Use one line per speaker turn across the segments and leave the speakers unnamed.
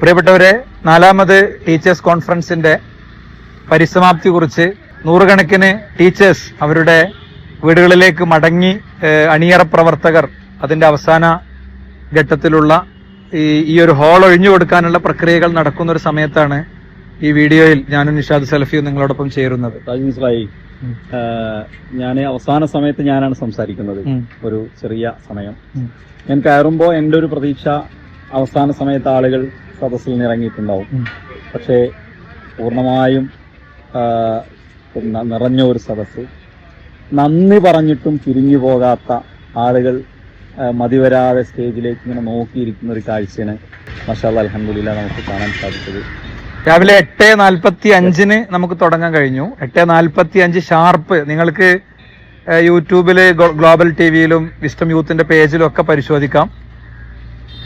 പ്രിയപ്പെട്ടവരെ നാലാമത് ടീച്ചേഴ്സ് കോൺഫറൻസിന്റെ പരിസമാപ്തി കുറിച്ച് നൂറുകണക്കിന് ടീച്ചേഴ്സ് അവരുടെ വീടുകളിലേക്ക് മടങ്ങി അണിയറ പ്രവർത്തകർ അതിന്റെ അവസാന ഘട്ടത്തിലുള്ള ഈ ഈ ഒരു ഹോൾ ഒഴിഞ്ഞു കൊടുക്കാനുള്ള പ്രക്രിയകൾ നടക്കുന്ന ഒരു സമയത്താണ് ഈ വീഡിയോയിൽ ഞാനും നിഷാദ് സലഫിയും നിങ്ങളോടൊപ്പം ചേരുന്നത്.
ഞാൻ അവസാന സമയത്ത് ഞാനാണ് സംസാരിക്കുന്നത്. ഒരു ചെറിയ സമയം. ഞാൻ കയറുമ്പോൾ എന്റെ ഒരു പ്രതീക്ഷ അവസാന സമയത്ത് ആളുകൾ സദസ്സിൽ
നിന്നിറങ്ങിയിട്ടുണ്ടാവും.
പക്ഷേ പൂർണമായും നിറഞ്ഞ ഒരു സദസ്സ്. നന്ദി പറഞ്ഞിട്ടും പിരിഞ്ഞു പോകാത്ത ആളുകൾ മതിവരാതെ സ്റ്റേജിലേക്ക് ഇങ്ങനെ നോക്കിയിരിക്കുന്ന ഒരു കാഴ്ചയാണ് മഷാദ് അലഹമുല്ല നമുക്ക് കാണാൻ സാധിച്ചത്.
രാവിലെ എട്ട് നാൽപ്പത്തി അഞ്ചിന് നമുക്ക് തുടങ്ങാൻ കഴിഞ്ഞു. എട്ട് നാൽപ്പത്തി അഞ്ച് ഷാർപ്പ് നിങ്ങൾക്ക് യൂട്യൂബിൽ യൂട്യൂബിൽ ഗ്ലോബൽ ടി വിയിലും വിസ്റ്റം യൂത്തിന്റെ പേജിലും ഒക്കെ പരിശോധിക്കാം.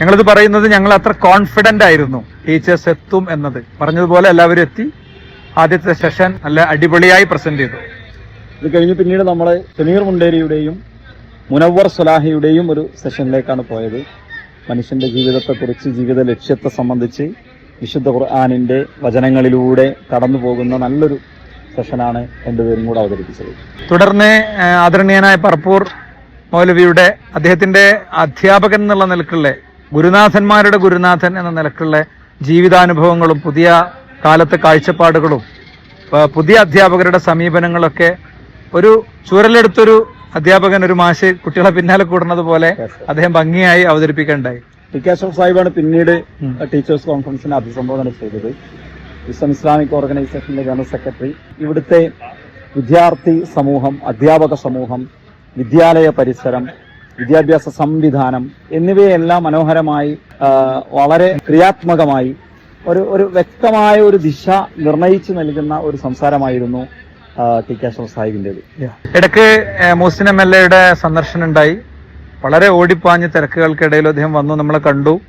ഞങ്ങളിത് പറയുന്നത് ഞങ്ങൾ അത്ര കോൺഫിഡന്റ് ആയിരുന്നു. ടീച്ചേഴ്സ് എത്തും എന്നത്. പറഞ്ഞതുപോലെ എല്ലാവരും എത്തി. ആദ്യത്തെ സെഷൻ നല്ല അടിപൊളിയായി പ്രസന്റ് ചെയ്തു.
ഇത് കഴിഞ്ഞ് പിന്നീട് നമ്മൾ സമീർ മുണ്ടേരിയുടെയും മുനവർ സുലാഹിയുടെയും ഒരു സെഷനിലേക്കാണ് പോയത്. മനുഷ്യന്റെ ജീവിതത്തെക്കുറിച്ച് ജീവിത ലക്ഷ്യത്തെ സംബന്ധിച്ച് വിശുദ്ധ ഖുർആാനിന്റെ വചനങ്ങളിലൂടെ കടന്നു പോകുന്ന നല്ലൊരു സെഷനാണ് രണ്ടുപേരും കൂടെ അവതരിപ്പിച്ചത്.
തുടർന്ന് ആദരണീയനായ പറപ്പൂർ മൗലവിയുടെ അദ്ദേഹത്തിന്റെ അധ്യാപകൻ എന്നുള്ള നിലക്കുള്ള ഗുരുനാഥന്മാരുടെ ഗുരുനാഥൻ എന്ന നിലക്കുള്ള ജീവിതാനുഭവങ്ങളും പുതിയ കാലത്തെ കാഴ്ചപ്പാടുകളും പുതിയ അധ്യാപകരുടെ സമീപനങ്ങളൊക്കെ ഒരു ചൂരലെടുത്തൊരു അധ്യാപകൻ ഒരു മാഷ് കുട്ടികളെ പിന്നാലെ കൂടുന്നത് പോലെ അദ്ദേഹം ഭംഗിയായി അവതരിപ്പിക്കേണ്ടായി.
ടി കെ അഷ്റഫ് സാഹിബാണ് പിന്നീട് ടീച്ചേഴ്സ് കോൺഫറൻസിനെ അഭിസംബോധന ചെയ്തത്. ഇസ്ലാം ഇസ്ലാമിക് ഓർഗനൈസേഷന്റെ ജനറൽ സെക്രട്ടറി ഇവിടുത്തെ വിദ്യാർത്ഥി സമൂഹം അധ്യാപക സമൂഹം വിദ്യാലയ പരിസരം വിദ്യാഭ്യാസ സംവിധാനം എന്നിവയെല്ലാം മനോഹരമായി വളരെ ക്രിയാത്മകമായി ഒരു ഒരു വ്യക്തമായ ഒരു ദിശ നിർണയിച്ചു നൽകുന്ന ഒരു സംസാരമായിരുന്നു ടി കെ അഷ്റഫ് സാഹിബിന്റെത്.
ഇടയ്ക്ക് മുസ്ലിം എം എൽ എയുടെ സന്ദർശനം ഉണ്ടായി. വളരെ ഓടിപ്പാഞ്ഞ് തിരക്കുകൾക്കിടയിൽ അദ്ദേഹം വന്നു. നമ്മളെ കണ്ടു.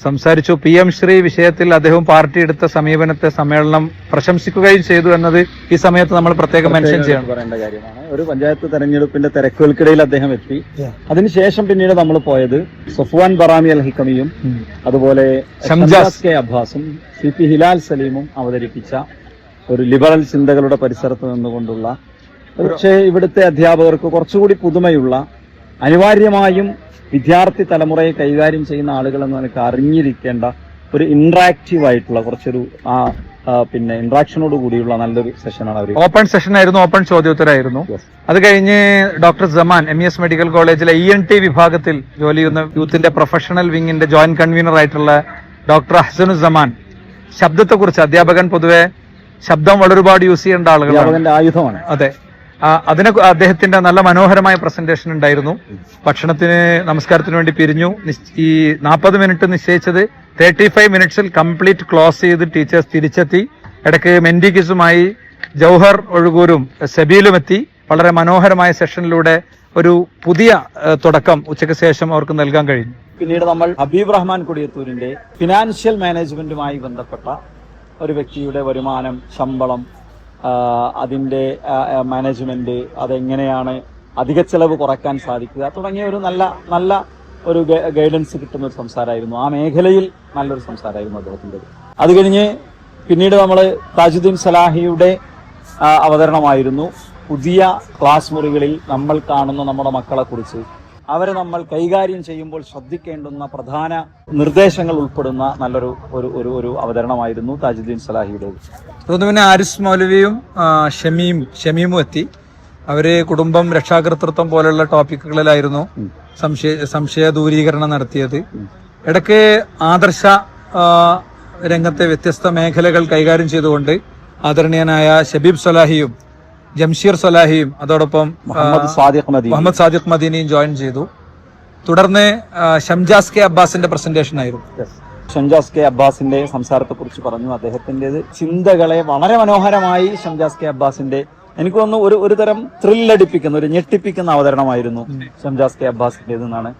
സംസാരിച്ചു. പി എം ശ്രീ വിഷയത്തിൽ അദ്ദേഹം പാർട്ടി എടുത്ത സമീപനത്തെ സമ്മേളനം പ്രശംസിക്കുകയും ചെയ്തു എന്നത് ഈ സമയത്ത് നമ്മൾ പ്രത്യേകം മെൻഷൻ ചെയ്യണം
പറയേണ്ട കാര്യമാണ്. ഒരു പഞ്ചായത്ത് തെരഞ്ഞെടുപ്പിന്റെ തിരക്കുകൾക്കിടയിൽ അദ്ദേഹം എത്തി. അതിനുശേഷം പിന്നീട് നമ്മൾ പോയത് സഫ്വാൻ ബറാമി അൽ ഹിക്കമിയും അതുപോലെ
ഷംജാസ്.
കെ അബ്ബാസും സി പി ഹിലാൽ സലീമും അവതരിപ്പിച്ച ഒരു ലിബറൽ ചിന്തകളുടെ പരിസരത്ത് നിന്നുകൊണ്ടുള്ള പക്ഷേ ഇവിടുത്തെ അധ്യാപകർക്ക് കുറച്ചുകൂടി പുതുമയുള്ള അനിവാര്യമായും വിദ്യാർത്ഥി തലമുറയെ കൈകാര്യം ചെയ്യുന്ന ആളുകൾ എന്ന് നിനക്ക് അറിഞ്ഞിരിക്കേണ്ട ഒരു ഇന്ററാക്റ്റീവ് ആയിട്ടുള്ള കുറച്ചൊരു ആ പിന്നെ ഇന്ററാക്ഷനോട് കൂടിയുള്ള നല്ലൊരു സെഷനാണ് അവർ
ഓപ്പൺ സെഷൻ ആയിരുന്നു ഓപ്പൺ ചോദ്യോത്തരായിരുന്നു. അത് കഴിഞ്ഞ് doctor Jaman M S medical കോളേജിലെ ഇ എൻ ടി വിഭാഗത്തിൽ ജോലി ചെയ്യുന്ന യൂത്തിന്റെ പ്രൊഫഷണൽ വിങ്ങിന്റെ ജോയിന്റ് കൺവീനർ ആയിട്ടുള്ള ഡോക്ടർ അഹ്സനു ജമാൻ ശബ്ദത്തെ കുറിച്ച് അധ്യാപകൻ പൊതുവെ ശബ്ദം വളരെ ഒരുപാട് യൂസ് ചെയ്യേണ്ട ആളുകളാണ്.
ആയുധമാണ്.
അതെ. അതിനെ അദ്ദേഹത്തിന്റെ നല്ല മനോഹരമായ പ്രസന്റേഷൻ ഉണ്ടായിരുന്നു. ഭക്ഷണത്തിന് നമസ്കാരത്തിന് വേണ്ടി പിരിഞ്ഞു. ഈ നാൽപ്പത് മിനിറ്റ് നിശ്ചയിച്ചത് തേർട്ടി ഫൈവ് മിനിറ്റ്സിൽ കംപ്ലീറ്റ് ക്ലോസ് ചെയ്ത് ടീച്ചേഴ്സ് തിരിച്ചെത്തി. ഇടയ്ക്ക് മെന്റിക്കിസുമായി ജൗഹർ ഒഴുകൂരും സെബീലും എത്തി. വളരെ മനോഹരമായ സെഷനിലൂടെ ഒരു പുതിയ തുടക്കം ഉച്ചയ്ക്ക് ശേഷം അവർക്ക് നൽകാൻ കഴിഞ്ഞു.
പിന്നീട് നമ്മൾ ഹബീബ് റഹ്മാൻ കൊടിയത്തൂരിന്റെ ഫിനാൻഷ്യൽ മാനേജ്മെന്റുമായി ബന്ധപ്പെട്ട ഒരു വ്യക്തിയുടെ വരുമാനം ശമ്പളം ആ, മാനേജ്മെന്റ് അതെങ്ങനെയാണ് അധിക ചെലവ് കുറയ്ക്കാൻ സാധിക്കുക തുടങ്ങിയ ഒരു നല്ല നല്ല ഒരു ഗൈഡൻസ് കിട്ടുന്ന ഒരു സംസാരമായിരുന്നു. ആ മേഖലയിൽ നല്ലൊരു സംസാരമായിരുന്നു അദ്ദേഹത്തിന്റെ. അത് കഴിഞ്ഞ് പിന്നീട് നമ്മൾ താജുദ്ദീൻ സലാഹിയുടെ അവതരണമായിരുന്നു. പുതിയ ക്ലാസ് മുറികളിൽ നമ്മൾ കാണുന്ന നമ്മുടെ മക്കളെ കുറിച്ച്. അവരെ നമ്മൾ കൈകാര്യം ചെയ്യുമ്പോൾ ശ്രദ്ധിക്കേണ്ടുന്ന പ്രധാന നിർദ്ദേശങ്ങൾ ഉൾപ്പെടുന്ന നല്ലൊരു ഒരു ഒരു ഒരു അവതരണമായിരുന്നു താജുദ്ദീൻ സലാഹിയുടേത്
അതുകൊണ്ട് പിന്നെ ആരിസ് മൗലവിയും ഷമീം ഷമീമും എത്തി. അവർ കുടുംബം രക്ഷാകർതൃത്വം പോലുള്ള ടോപ്പിക്കുകളിലായിരുന്നു. സംശയ സംശയ ദൂരീകരണം നടത്തിയത്. ഇടയ്ക്ക് ആദർശ രംഗത്തെ വ്യത്യസ്ത മേഖലകൾ കൈകാര്യം ചെയ്തുകൊണ്ട് ആദരണീയനായ ഷബീബ് സൊലാഹിയും ജംഷീർ സലാഹിയും അതോടൊപ്പം
മുഹമ്മദ് സാദിഖ്
മദീനയും ജോയിൻ ചെയ്തു. തുടർന്ന് ഷംജാസ് കെ അബ്ബാസിന്റെ പ്രസന്റേഷൻ ആയിരുന്നു.
ഷംജാസ് കെ അബ്ബാസിന്റെ സംസാരത്തെ കുറിച്ച് പറഞ്ഞു. അദ്ദേഹത്തിന്റെ ചിന്തകളെ വളരെ മനോഹരമായി ഷംജാസ് കെ അബ്ബാസിന്റെ എനിക്ക് തോന്നുന്നു ഒരു ഒരു തരം ത്രില്ലടിപ്പിക്കുന്ന ഒരു ഞെട്ടിപ്പിക്കുന്ന അവതരണമായിരുന്നു ഷംജാസ് കെ അബ്ബാസിന്റെ എന്നാണ്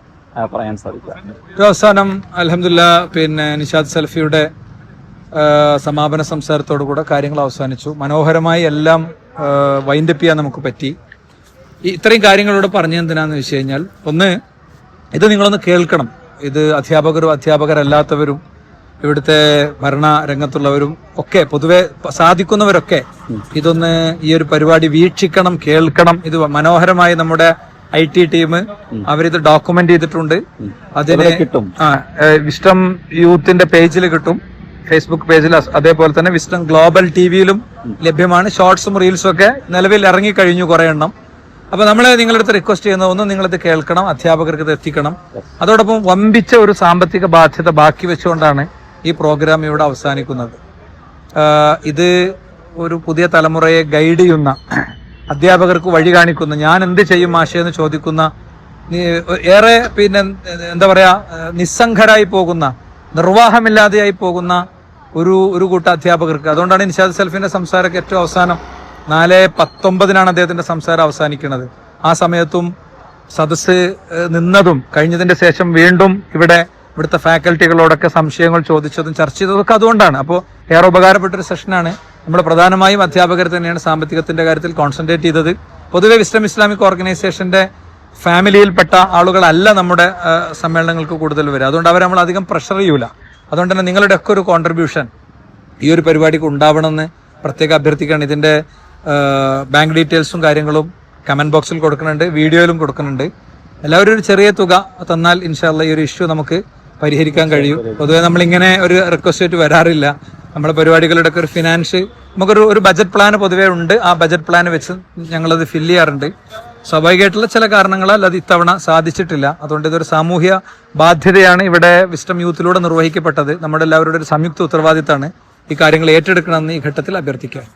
പറയാൻ സാധിക്കുക.
ഒരു അവസാനം അലഹമില്ല പിന്നെ നിഷാദ് സൽഫിയുടെ സമാപന സംസാരത്തോടു കൂടെ കാര്യങ്ങൾ അവസാനിച്ചു. മനോഹരമായി എല്ലാം വൈൻഡപ്പ് ചെയ്യാൻ നമുക്ക് പറ്റി. ഈ ഇത്രയും കാര്യങ്ങളോട് പറഞ്ഞ എന്തിനാന്ന് വെച്ച് കഴിഞ്ഞാൽ ഒന്ന് ഇത് നിങ്ങളൊന്ന് കേൾക്കണം. ഇത് അധ്യാപകരും അധ്യാപകരല്ലാത്തവരും ഇവിടുത്തെ ഭരണ രംഗത്തുള്ളവരും ഒക്കെ പൊതുവെ സാധിക്കുന്നവരൊക്കെ ഇതൊന്ന് ഈ ഒരു പരിപാടി വീക്ഷിക്കണം കേൾക്കണം. ഇത് മനോഹരമായി നമ്മുടെ ഐ ടി ടീം അവരിത് ഡോക്യുമെന്റ് ചെയ്തിട്ടുണ്ട്. അതിന്
കിട്ടും.
ആ വിസ്റ്റം യൂത്തിന്റെ പേജിൽ കിട്ടും. ഫേസ്ബുക്ക് പേജിൽ അതേപോലെ തന്നെ വിസ്റ്റം ഗ്ലോബൽ ടി വിയിലും ലഭ്യമാണ്. ഷോർട്സും റീൽസും ഒക്കെ നിലവിൽ ഇറങ്ങി കഴിഞ്ഞു കുറെ എണ്ണം. അപ്പൊ നമ്മൾ നിങ്ങളുടെ അടുത്ത് റിക്വസ്റ്റ് ചെയ്യുന്ന ഒന്ന് നിങ്ങളിത് കേൾക്കണം അധ്യാപകർക്ക് ഇത് എത്തിക്കണം. അതോടൊപ്പം വമ്പിച്ച ഒരു സാമ്പത്തിക ബാധ്യത ബാക്കി വെച്ചുകൊണ്ടാണ് ഈ പ്രോഗ്രാം ഇവിടെ അവസാനിക്കുന്നത്. ഇത് ഒരു പുതിയ തലമുറയെ ഗൈഡ് ചെയ്യുന്ന അധ്യാപകർക്ക് വഴി കാണിക്കുന്ന ഞാൻ എന്ത് ചെയ്യും ആശയെന്ന് ചോദിക്കുന്ന ഏറെ പിന്നെ എന്താ പറയാ നിസ്സംഘരായി നിസ്സംഗരായി പോകുന്ന നിർവാഹമില്ലാതെയായി പോകുന്ന ഒരു ഒരു കൂട്ട അധ്യാപകർക്ക്. അതുകൊണ്ടാണ് നിഷാദ് സെൽഫിന്റെ സംസാരമൊക്കെ ഏറ്റവും അവസാനം നാല് പത്തൊമ്പതിനാണ് അദ്ദേഹത്തിന്റെ സംസാരം അവസാനിക്കുന്നത്. ആ സമയത്തും സദസ്സ് നിന്നതും കഴിഞ്ഞതിന്റെ ശേഷം വീണ്ടും ഇവിടെ ഇവിടുത്തെ ഫാക്കൽറ്റികളോടൊക്കെ സംശയങ്ങൾ ചോദിച്ചതും ചർച്ച ചെയ്തതൊക്കെ അതുകൊണ്ടാണ്. അപ്പോൾ ഏറെ ഉപകാരപ്പെട്ട ഒരു സെഷനാണ്. നമ്മൾ പ്രധാനമായും അധ്യാപകർ തന്നെയാണ് സാമ്പത്തികത്തിന്റെ കാര്യത്തിൽ കോൺസെൻട്രേറ്റ് ചെയ്തത്. പൊതുവെ വിസ്ലം ഇസ്ലാമിക് ഓർഗനൈസേഷന്റെ ഫാമിലിയിൽപ്പെട്ട ആളുകളല്ല നമ്മുടെ സമ്മേളനങ്ങൾക്ക് കൂടുതൽ വരിക. അതുകൊണ്ട് അവർ നമ്മൾ അധികം പ്രഷർ ചെയ്യൂല. അതുകൊണ്ട് തന്നെ നിങ്ങളുടെ ഒക്കെ ഒരു കോൺട്രിബ്യൂഷൻ ഈ ഒരു പരിപാടിക്ക് ഉണ്ടാവണമെന്ന് പ്രത്യേകം അഭ്യർത്ഥിക്കുകയാണ്. ഇതിന്റെ ബാങ്ക് ഡീറ്റെയിൽസും കാര്യങ്ങളും കമന്റ് ബോക്സിൽ കൊടുക്കുന്നുണ്ട് വീഡിയോയിലും കൊടുക്കുന്നുണ്ട്. എല്ലാവരും ഒരു ചെറിയ തുക തന്നാൽ ഇൻഷാല്ല ഈ ഒരു ഇഷ്യൂ നമുക്ക് പരിഹരിക്കാൻ കഴിയും. പൊതുവെ നമ്മളിങ്ങനെ ഒരു റിക്വസ്റ്റ് ആയിട്ട് വരാറില്ല. നമ്മുടെ പരിപാടികളുടെ ഒക്കെ ഒരു ഫിനാൻസ് നമുക്കൊരു ഒരു ബജറ്റ് പ്ലാൻ പൊതുവേ ഉണ്ട്. ആ ബജറ്റ് പ്ലാൻ വെച്ച് ഞങ്ങളത് ഫില്ല് ചെയ്യാറുണ്ട്. സ്വാഭാവികമായിട്ടുള്ള ചില കാരണങ്ങളാൽ അത് ഇത്തവണ സാധിച്ചിട്ടില്ല. അതുകൊണ്ട് ഇതൊരു സാമൂഹ്യ ബാധ്യതയാണ് ഇവിടെ വിസ്റ്റം യൂത്തിലൂടെ നിർവഹിക്കപ്പെട്ടത്. നമ്മുടെ എല്ലാവരുടെ ഒരു സംയുക്ത ഉത്തരവാദിത്തമാണ് ഈ കാര്യങ്ങൾ ഏറ്റെടുക്കണമെന്ന് ഈ ഘട്ടത്തിൽ അഭ്യർത്ഥിക്കാം